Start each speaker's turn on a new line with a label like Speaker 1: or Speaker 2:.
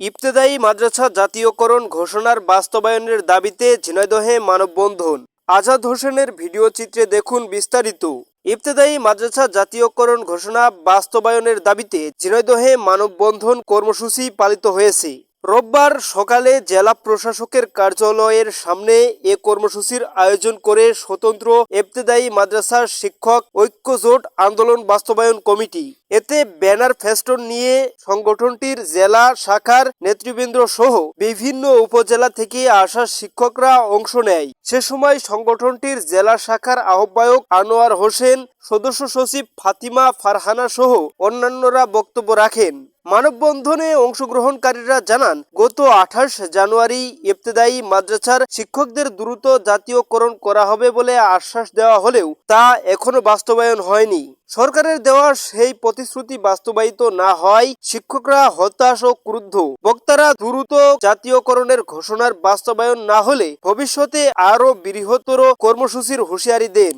Speaker 1: ইবতেদায়ী মাদ্রাসা জাতীয়করণ ঘোষণার বাস্তবায়নের দাবিতে ঝিনাইদহে মানববন্ধন। আজাদ হোসেনের ভিডিও চিত্রে দেখুন বিস্তারিত। ইবতেদায়ী মাদ্রাসা জাতীয়করণ ঘোষণা বাস্তবায়নের দাবিতে ঝিনাইদহে মানববন্ধন কর্মসূচি পালিত হয়েছে। রোববার সকালে জেলা প্রশাসকের কার্যালয়ের সামনে এ কর্মসূচির আয়োজন করে স্বতন্ত্র ইবতেদায়ী মাদ্রাসার শিক্ষক ঐক্যজোট আন্দোলন বাস্তবায়ন কমিটি। এতে ব্যানার ফেস্টন নিয়ে সংগঠনটির জেলা শাখার নেতৃবৃন্দ সহ বিভিন্ন উপজেলা থেকে আসা শিক্ষকরা অংশ নেয়। সে সময় সংগঠনটির জেলা শাখার আহ্বায়ক আনোয়ার হোসেন সদস্য সচিব ফাতিমা ফারহানা সহ অন্যান্যরা বক্তব্য রাখেন। মানববন্ধনে অংশগ্রহণকারীরা জানান, গত আঠাশ জানুয়ারি ইবতেদায়ী মাদ্রাসার শিক্ষকদের দ্রুত জাতীয়করণ করা হবে বলে আশ্বাস দেওয়া হলেও তা এখনও বাস্তবায়ন হয়নি। সরকারের দেওয়া সেই প্রতিশ্রুতি বাস্তবায়িত না হয় শিক্ষকরা হতাশ ও ক্রুদ্ধ। বক্তারা দ্রুত জাতীয়করণের ঘোষণার বাস্তবায়ন না হলে ভবিষ্যতে আরও বৃহত্তর কর্মসূচির হুঁশিয়ারি দেন।